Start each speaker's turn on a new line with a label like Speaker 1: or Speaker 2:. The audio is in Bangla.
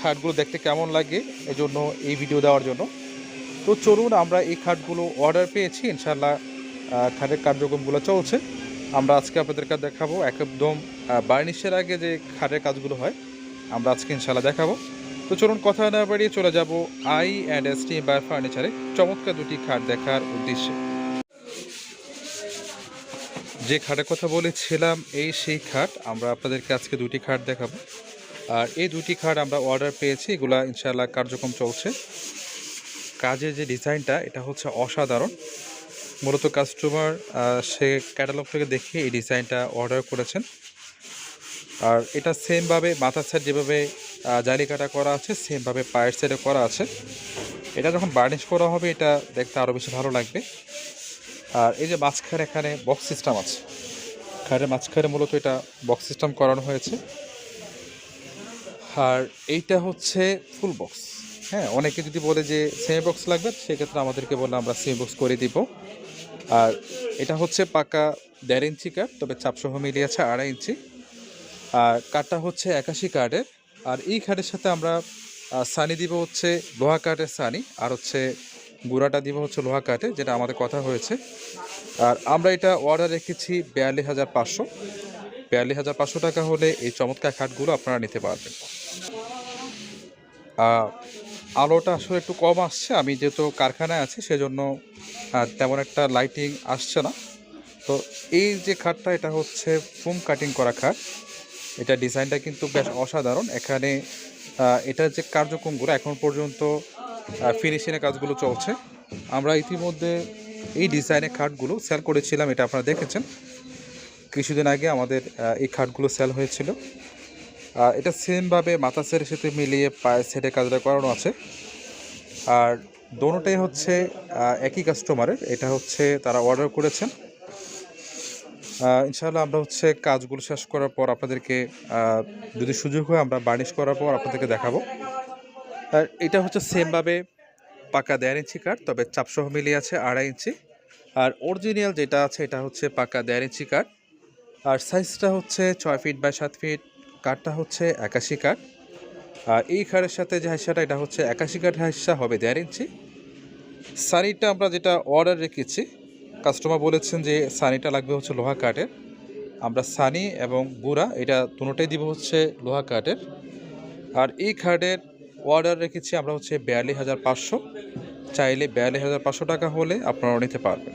Speaker 1: খাটগুলো দেখতে কেমন লাগে এজন্য এই ভিডিও দেওয়ার জন্য। তো চলুন আমরা এই খাটগুলো অর্ডার পেয়েছি ইনশাল্লাহ খাটের কার্যক্রমগুলো চলছে। আমরা আজকে আপনাদেরকে দেখাবো একদম বার্নিশের আগে যে খাটের কাজগুলো হয়, আমরা আজকে ইনশাল্লাহ দেখাবো। তো চলুন কথা না বাড়িয়ে চলে যাব I and S T by ফার্নিচারে চমৎকার দুটি খাট দেখার উদ্দেশ্যে। যে খাটের কথা বলেছিলাম, এই সেই খাট, আমরা আপনাদেরকে আজকে দুটি খাট দেখাবো। আর এই দুটি খাট আমরা অর্ডার পেয়েছি, এগুলা ইনশাআল্লাহ কার্যক্রম চলছে। কাজের যে ডিজাইনটা, এটা হচ্ছে অসাধারণ। মূলত কাস্টমার সে ক্যাটালগ থেকে দেখে এই ডিজাইনটা অর্ডার করেছেন। আর এটা সেমভাবে মাথার সাইড যেভাবে জালি কাটা করা আছে সেমভাবে পায়ের সাইডে করা আছে। এটা যখন বার্নিশ করা হবে, এটা দেখতে আরও বেশি ভালো লাগবে। আর এই যে মাঝখানে এখানে বক্স সিস্টেম আছে। খাটের মাঝখানে মূলত এটা বক্স সিস্টেম করানো হয়েছে। আর এইটা হচ্ছে ফুল বক্স হ্যাঁ অনেকে যদি বলে যে সেমি বক্স লাগবে, সেক্ষেত্রে আমাদেরকে বললে আমরা সেমি বক্স করে দিব। আর এটা হচ্ছে পাকা দেড় ইঞ্চি কাঠ তবে চাপসহ মিলিয়ে আছে আড়াই ইঞ্চি। আর কাঠটা হচ্ছে একাশি কাঠের আর এই কাঠের সাথে আমরা সানি দিব হচ্ছে লোহা কাঠের সানি আর হচ্ছে গুঁড়াটা দিব হচ্ছে লোহা কাঠে যেটা আমাদের কথা হয়েছে। আর আমরা এটা অর্ডার রেখেছি বিয়াল্লিশ হাজার পাঁচশো। বিয়াল্লিশ হাজার পাঁচশো টাকা হলে এই চমৎকার খাটগুলো আপনারা নিতে পারবেন। আলোটা আসলে একটু কম আসছে, আমি যেহেতু কারখানায় আছি, সেজন্য তেমন একটা লাইটিং আসছে না। তো এই যে খাটটা, এটা হচ্ছে ফোম কাটিং করা খাট। এটা ডিজাইনটা কিন্তু বেশ অসাধারণ। এখানে এটার যে কার্যক্রমগুলো এখন পর্যন্ত ফিনিশিংয়ের কাজগুলো চলছে। আমরা ইতিমধ্যে এই ডিজাইনের খাটগুলো সেল করেছিলাম, এটা আপনারা দেখেছেন। কিছুদিন আগে আমাদের এই খাটগুলো সেল হয়েছিল। এটা সেমভাবে মাথা সাথে মিলিয়ে পায়ের সেটে কাজটা করানো আছে। আর দোনোটাই হচ্ছে একই কাস্টমারের এটা হচ্ছে তারা অর্ডার করেছেন। ইনশাআল্লাহ আমরা হচ্ছে কাজগুলো শেষ করার পর আপনাদেরকে যদি সুযোগ হয় আমরা বার্নিশ করার পর আপনাদেরকে দেখাবো। আর এটা হচ্ছে সেমভাবে পাকা দেড় ইঞ্চি কাঠ, তবে চাপসহ মিলিয়ে আছে আড়াই ইঞ্চি। আর অরিজিনাল যেটা আছে, এটা হচ্ছে পাকা দেড় ইঞ্চি কাঠ। আর সাইজটা হচ্ছে ছয় ফিট বাই সাত ফিট কাঠটা হচ্ছে একাশি কাঠ। আর এই খাড়ের সাথে যে হাইসাটা, এটা হচ্ছে একাশি কাঠ হাইসা হবে, দেড় ইঞ্চি। সানিটা আমরা যেটা অর্ডার রেখেছি কাস্টমার বলেছেন যে সানিটা লাগবে হচ্ছে লোহা কাঠের। আমরা সানি এবং গুড়া, এটা দুটোটাই দিব হচ্ছে লোহা কাঠের। আর এই খাটের অর্ডার রেখেছি আমরা হচ্ছে বিয়াল্লিশ হাজার পাঁচশো। চাইলে বিয়াল্লিশ হাজার পাঁচশো টাকা হলে আপনারা নিতে পারবেন।